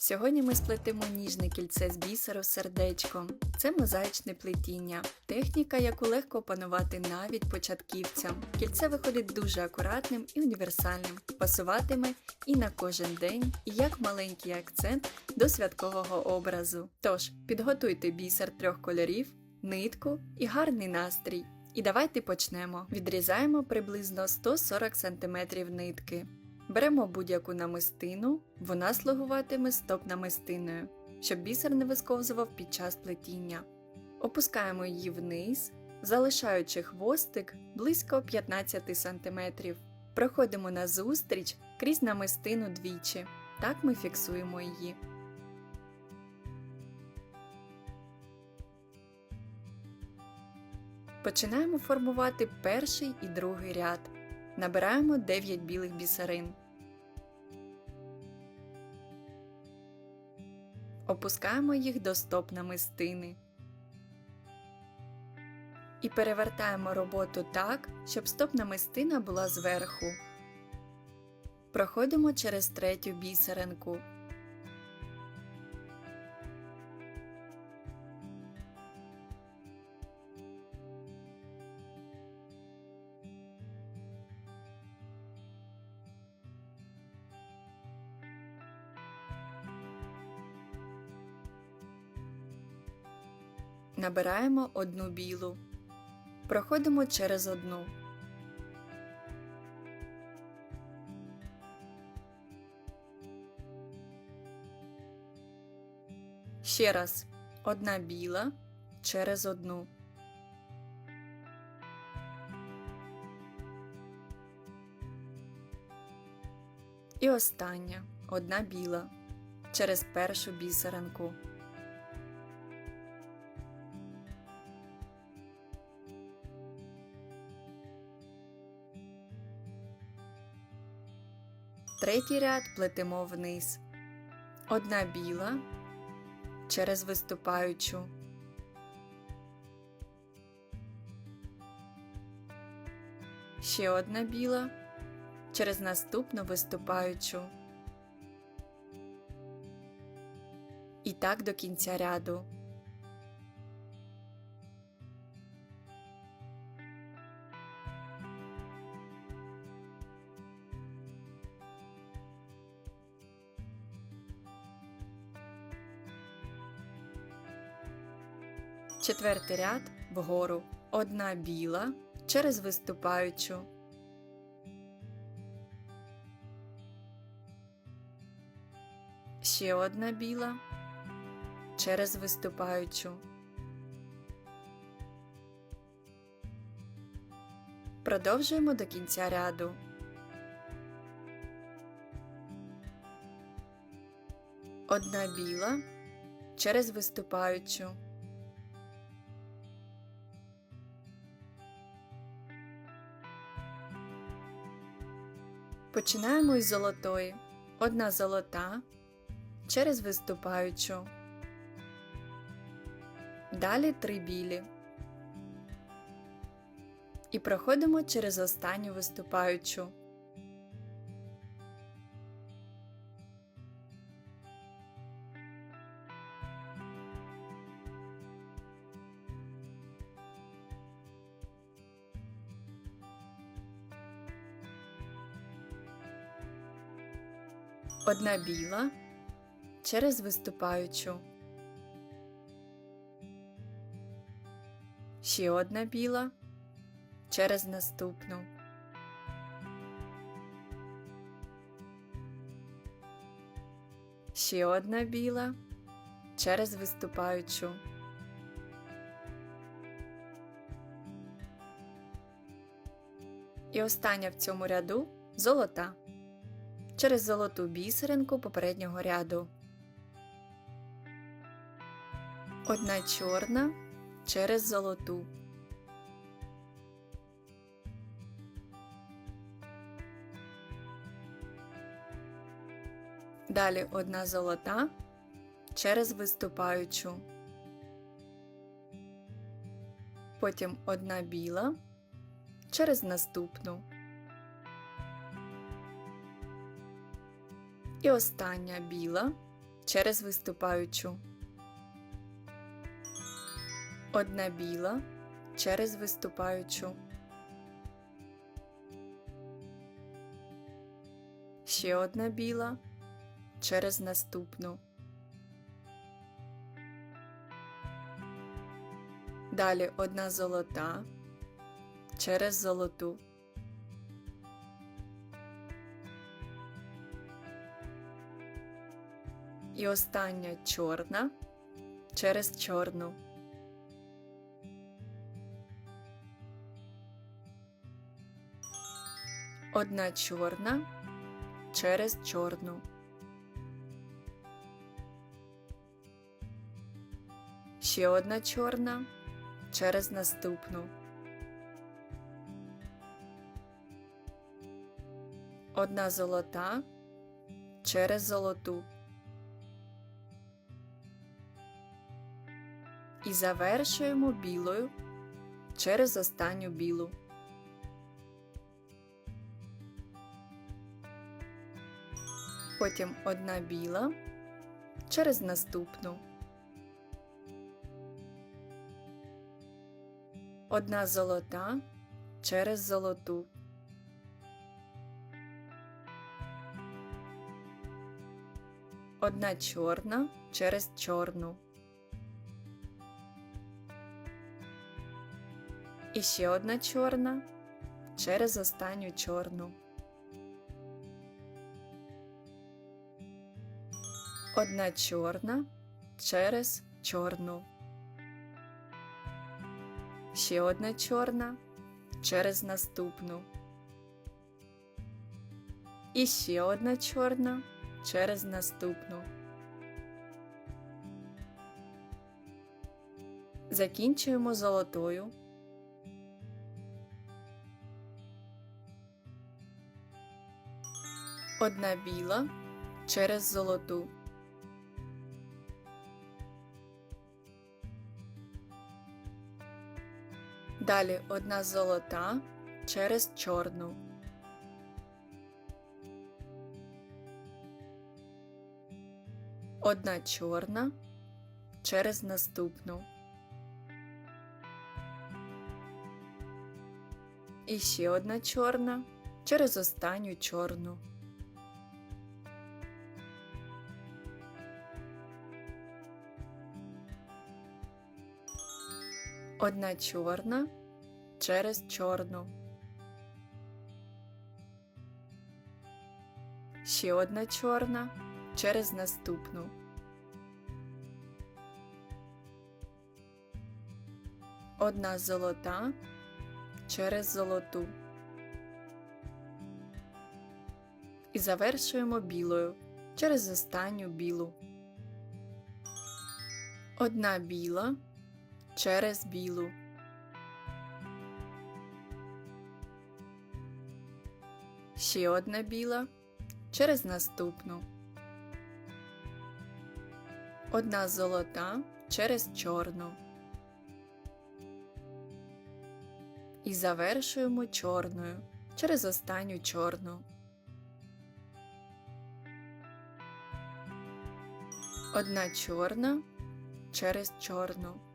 Сьогодні ми сплетемо ніжне кільце з бісеру сердечком. Це мозаїчне плетіння, техніка, яку легко опанувати навіть початківцям. Кільце виходить дуже акуратним і універсальним, пасуватиме і на кожен день, і як маленький акцент до святкового образу. Тож підготуйте бісер трьох кольорів, нитку і гарний настрій. І давайте почнемо. Відрізаємо приблизно 140 см нитки. Беремо будь-яку намистину, вона слугуватиме стоп-намистиною, щоб бісер не висковзував під час плетіння. Опускаємо її вниз, залишаючи хвостик близько 15 см. Проходимо назустріч крізь намистину двічі. Так ми фіксуємо її. Починаємо формувати перший і другий ряд. Набираємо 9 білих бісерин. Опускаємо їх до стоп намистини. І перевертаємо роботу так, щоб стоп намистина була зверху. Проходимо через третю бісеринку. Набираємо одну білу. Проходимо через одну. Ще раз. Одна біла через одну. І остання. Одна біла через першу бісеринку. Третій ряд плетемо вниз. Одна біла через виступаючу. Ще одна біла через наступну виступаючу. І так до кінця ряду. Четвертий ряд вгору. Одна біла через виступаючу. Ще одна біла через виступаючу. Продовжуємо до кінця ряду. Одна біла через виступаючу. Починаємо із золотої. Одна золота через виступаючу. Далі три білі. І проходимо через останню виступаючу. Одна біла через виступаючу. Ще одна біла через наступну. Ще одна біла через виступаючу. І остання в цьому ряду золота через золоту бісеринку попереднього ряду. Одна чорна через золоту. Далі одна золота через виступаючу. Потім одна біла через наступну. І остання біла через виступаючу. Одна біла через виступаючу. Ще одна біла через наступну. Далі одна золота через золоту. І остання чорна через чорну. Одна чорна через чорну. Ще одна чорна через наступну. Одна золота через золоту. І завершуємо білою через останню білу. Потім одна біла через наступну. Одна золота через золоту. Одна чорна через чорну. І ще одна чорна через останню чорну. Одна чорна через чорну. Ще одна чорна через наступну. І ще одна чорна через наступну. Закінчуємо золотою. Одна біла через золоту. Далі одна золота через чорну. Одна чорна через наступну. І ще одна чорна через останню чорну. Одна чорна через чорну. Ще одна чорна через наступну. Одна золота через золоту. І завершуємо білою через останню білу. Одна біла через білу. Ще одна біла через наступну. Одна золота через чорну. І завершуємо чорною через останню чорну. Одна чорна через чорну.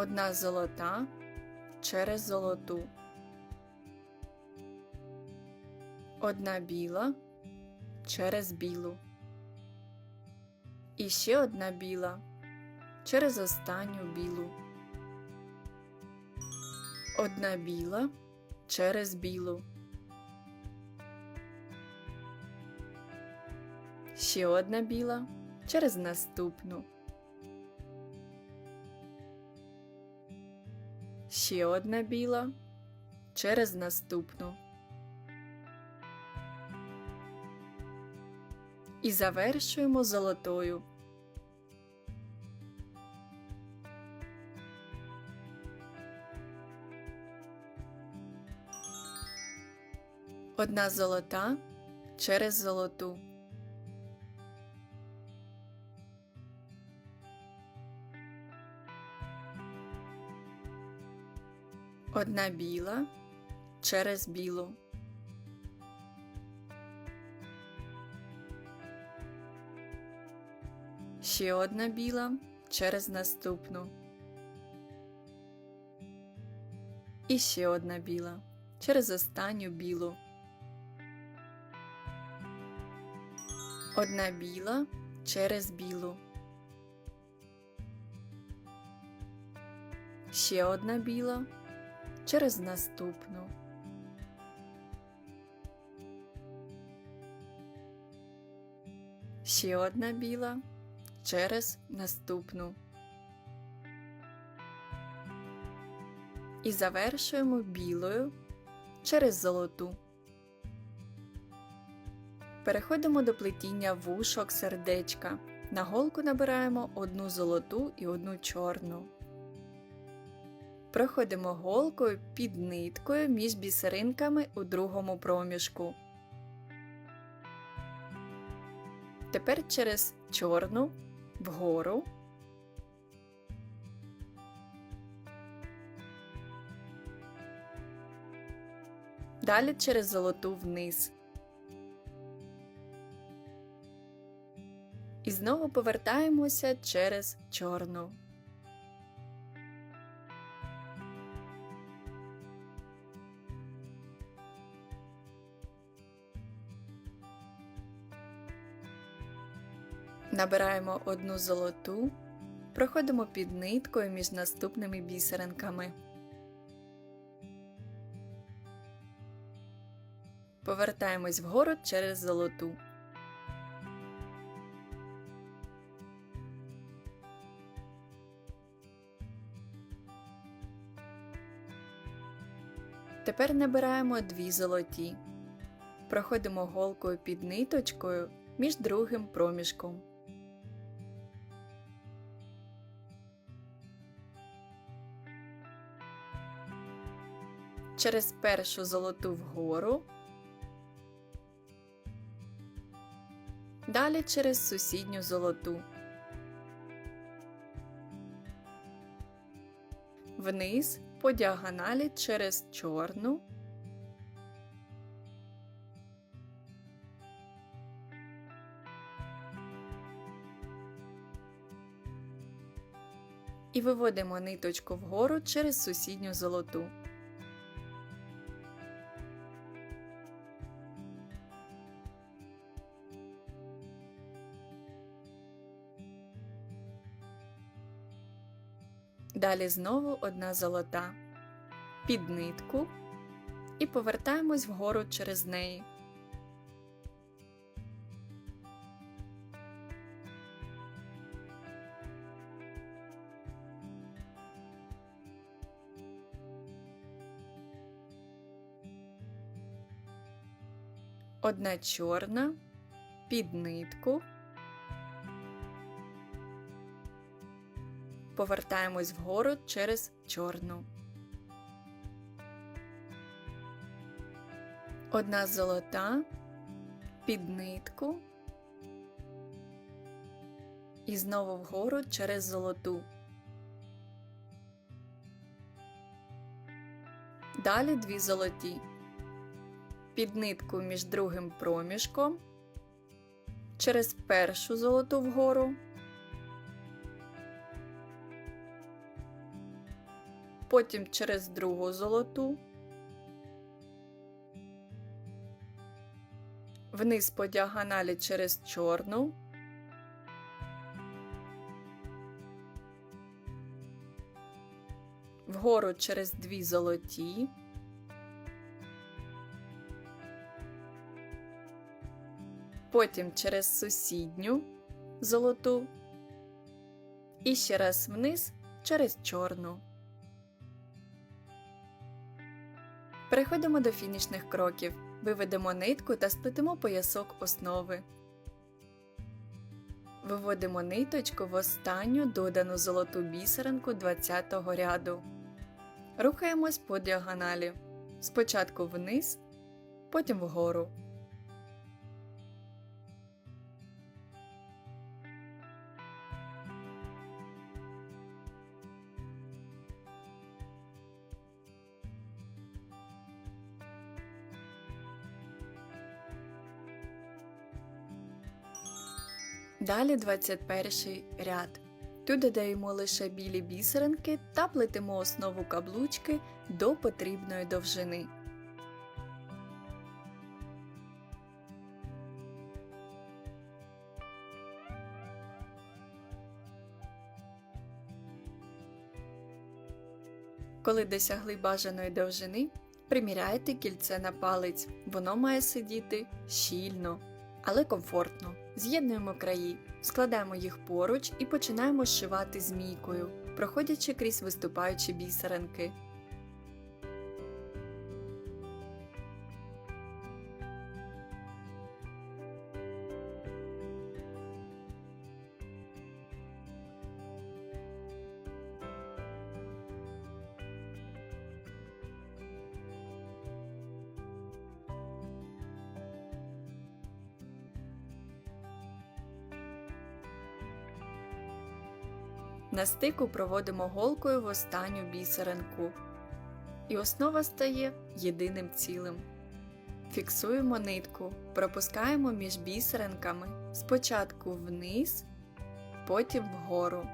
Одна золота через золоту. Одна біла через білу. І ще одна біла через останню білу. Одна біла через білу. Ще одна біла через наступну. Ще одна біла через наступну. І завершуємо золотою. Одна золота через золоту. одна біла через білу. Ще одна біла через наступну. І ще одна біла через останню білу. Одна біла через білу. Ще одна біла через наступну. Ще одна біла через наступну. І завершуємо білою через золоту. Переходимо до плетіння вушок сердечка. На голку набираємо одну золоту і одну чорну. Проходимо голкою під ниткою між бісеринками у другому проміжку. Тепер через чорну вгору. Далі через золоту вниз. І знову повертаємося через чорну. Набираємо одну золоту, проходимо під ниткою між наступними бісеринками. Повертаємось вгору через золоту. Тепер набираємо дві золоті. Проходимо голкою під ниточкою між другим проміжком. Через першу золоту вгору. Далі через сусідню золоту. Вниз по діагоналі через чорну. І виводимо ниточку вгору через сусідню золоту. Далі знову одна золота під нитку і повертаємось вгору через неї. Одна чорна під нитку. Повертаємось вгору через чорну. Одна золота під нитку і знову вгору через золоту. Далі дві золоті. Під нитку між другим проміжком, через першу золоту вгору. Потім через другу золоту. Вниз по діагоналі через чорну. Вгору через дві золоті. Потім через сусідню золоту. І ще раз вниз через чорну. Переходимо до фінішних кроків. Виведемо нитку та сплетемо поясок основи. Виводимо ниточку в останню додану золоту бісеринку 20-го ряду. Рухаємось по діагоналі. Спочатку вниз, потім вгору. Далі 21 ряд. Тут додаємо лише білі бісеринки та плетемо основу каблучки до потрібної довжини. Коли досягли бажаної довжини, приміряйте кільце на палець. Воно має сидіти щільно, але комфортно. З'єднуємо краї, складаємо їх поруч і починаємо зшивати змійкою, проходячи крізь виступаючі бісеринки. На стику проводимо голкою в останню бісеринку. І основа стає єдиним цілим. Фіксуємо нитку, пропускаємо між бісеринками спочатку вниз, потім вгору.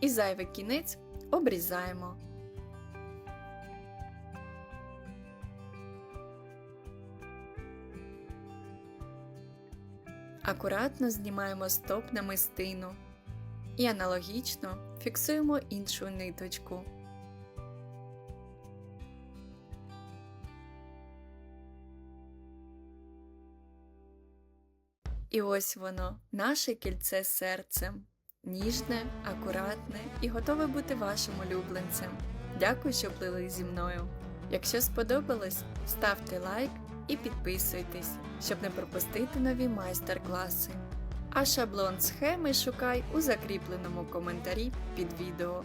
І зайвий кінець обрізаємо. Акуратно знімаємо стоп намистину і аналогічно фіксуємо іншу ниточку. І ось воно, наше кільце серцем. Ніжне, акуратне і готове бути вашим улюбленцем. Дякую, що плили зі мною. Якщо сподобалось, ставте лайк і підписуйтесь, щоб не пропустити нові майстер-класи. А шаблон схеми шукай у закріпленому коментарі під відео.